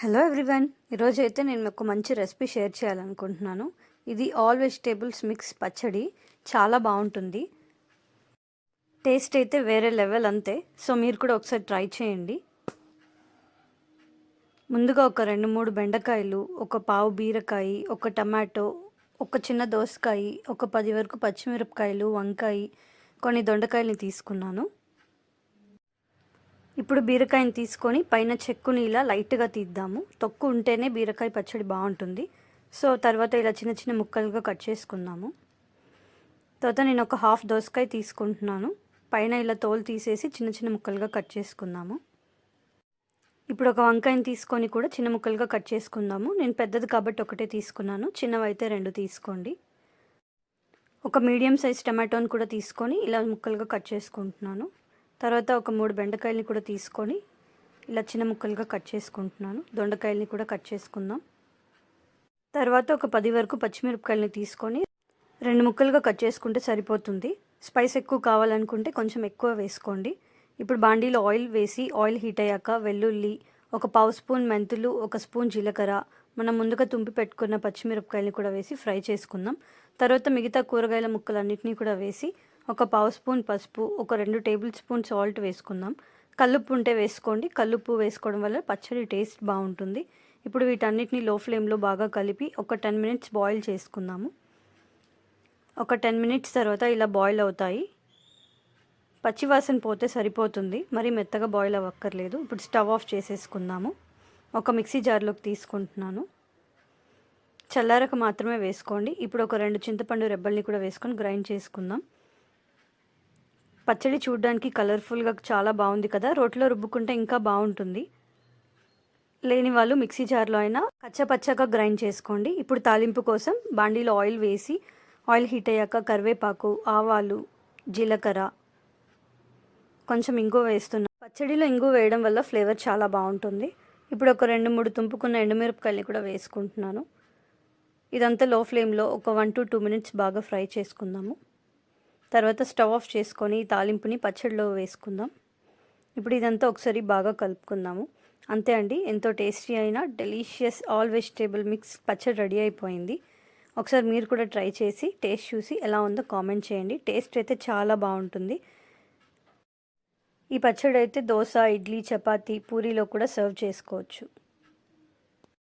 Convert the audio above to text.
Hello everyone ఈరోజు అయితే నేను మీకు మంచి రెసిపీ షేర్ చేయాలనుకుంటున్నాను. ఇది ఆల్ వెజిటేబుల్స్ మిక్స్ పచ్చడి. చాలా బాగుంటుంది. టేస్ట్ అయితే వేరే లెవెల్ అంతే. సో మీరు కూడా ఒకసారి ట్రై చేయండి. ముందుగా ఒక రెండు మూడు బెండకాయలు ఒక పావు బీరకాయ ఒక టమాటో ఒక చిన్న దోసకాయ ఒక పది వరకు పచ్చిమిరపకాయలు వంకాయ కొన్ని దొండకాయలని తీసుకున్నాను. ఇప్పుడు బీరకాయని తీసుకొని పైన చెక్కుని ఇలా లైట్గా తీద్దాము. తొక్కు ఉంటేనే బీరకాయ పచ్చడి బాగుంటుంది. సో తర్వాత ఇలా చిన్న చిన్న ముక్కలుగా కట్ చేసుకుందాము. తర్వాత నేను ఒక హాఫ్ దోసకాయ తీసుకుంటున్నాను. పైన ఇలా తోలు తీసేసి చిన్న చిన్న ముక్కలుగా కట్ చేసుకుందాము. ఇప్పుడు ఒక వంకాయని తీసుకొని కూడా చిన్న ముక్కలుగా కట్ చేసుకుందాము. నేను పెద్దది కాబట్టి ఒకటే తీసుకున్నాను. చిన్నవైతే రెండు తీసుకోండి. ఒక మీడియం సైజ్ టమాటోని కూడా తీసుకొని ఇలా ముక్కలుగా కట్ చేసుకుంటున్నాను. తర్వాత ఒక మూడు బెండకాయలని కూడా తీసుకొని ఇలా చిన్న ముక్కలుగా కట్ చేసుకుంటున్నాను. దొండకాయలని కూడా కట్ చేసుకుందాం. తర్వాత ఒక పది వరకు పచ్చిమిరపకాయలని తీసుకొని రెండు ముక్కలుగా కట్ చేసుకుంటే సరిపోతుంది. స్పైస్ ఎక్కువ కావాలనుకుంటే కొంచెం ఎక్కువ వేసుకోండి. ఇప్పుడు బాండీలో ఆయిల్ వేసి ఆయిల్ హీట్ అయ్యాక వెల్లుల్లి ఒక పావు స్పూన్ మెంతులు ఒక స్పూన్ జీలకర్ర మనం ముందుగా తుంపి పెట్టుకున్న పచ్చిమిరపకాయలని కూడా వేసి ఫ్రై చేసుకుందాం. తర్వాత మిగతా కూరగాయల ముక్కలన్నింటినీ కూడా వేసి ఒక పావు స్పూన్ పసుపు ఒక రెండు టేబుల్ స్పూన్ సాల్ట్ వేసుకుందాం. కల్లుప్పు ఉంటే వేసుకోండి. కల్లుప్పు వేసుకోవడం వల్ల పచ్చడి టేస్ట్ బాగుంటుంది. ఇప్పుడు వీటన్నిటిని లో ఫ్లేమ్లో బాగా కలిపి ఒక టెన్ మినిట్స్ బాయిల్ చేసుకుందాము. ఒక టెన్ మినిట్స్ తర్వాత ఇలా బాయిల్ అవుతాయి. పచ్చివాసన పోతే సరిపోతుంది. మరి మెత్తగా బాయిల్ అవ్వక్కర్లేదు. ఇప్పుడు స్టవ్ ఆఫ్ చేసేసుకుందాము. ఒక మిక్సీ జార్లోకి తీసుకుంటున్నాను. చల్లారక మాత్రమే వేసుకోండి. ఇప్పుడు ఒక రెండు చింతపండు రెబ్బల్ని కూడా వేసుకొని గ్రైండ్ చేసుకుందాం. పచ్చడి చూడడానికి కలర్ఫుల్గా చాలా బాగుంది కదా. రోట్లో రుబ్బుకుంటే ఇంకా బాగుంటుంది. లేని వాళ్ళు మిక్సీ జార్లో అయినా కచ్చపచ్చగా గ్రైండ్ చేసుకోండి. ఇప్పుడు తాలింపు కోసం బాండీలో ఆయిల్ వేసి ఆయిల్ హీట్ అయ్యాక కరివేపాకు ఆవాలు జీలకర్ర కొంచెం ఇంగు వేస్తున్నాను పచ్చడిలో ఇంగు వేయడం వల్ల ఫ్లేవర్ చాలా బాగుంటుంది. ఇప్పుడు ఒక రెండు మూడు తుంపుకున్న ఎండుమిరపకాయలు కూడా వేసుకుంటున్నాను. ఇదంతా లో ఫ్లేమ్లో ఒక వన్ టు టూ మినిట్స్ బాగా ఫ్రై చేసుకుందాము. తర్వాత స్టవ్ ఆఫ్ చేసుకొని తాలింపుని పచ్చడిలో వేసుకుందాం. ఇప్పుడు ఇదంతా ఒకసారి బాగా కలుపుకుందాము. అంతే అండి ఎంతో టేస్టీ అయిన డెలీషియస్ ఆల్ వెజిటేబుల్ మిక్స్ పచ్చడి రెడీ అయిపోయింది. ఒకసారి మీరు కూడా ట్రై చేసి టేస్ట్ చూసి ఎలా ఉందో కామెంట్ చేయండి. టేస్ట్ అయితే చాలా బాగుంటుంది. ఈ పచ్చడి అయితే దోశ ఇడ్లీ చపాతీ పూరీలో కూడా సర్వ్ చేసుకోవచ్చు.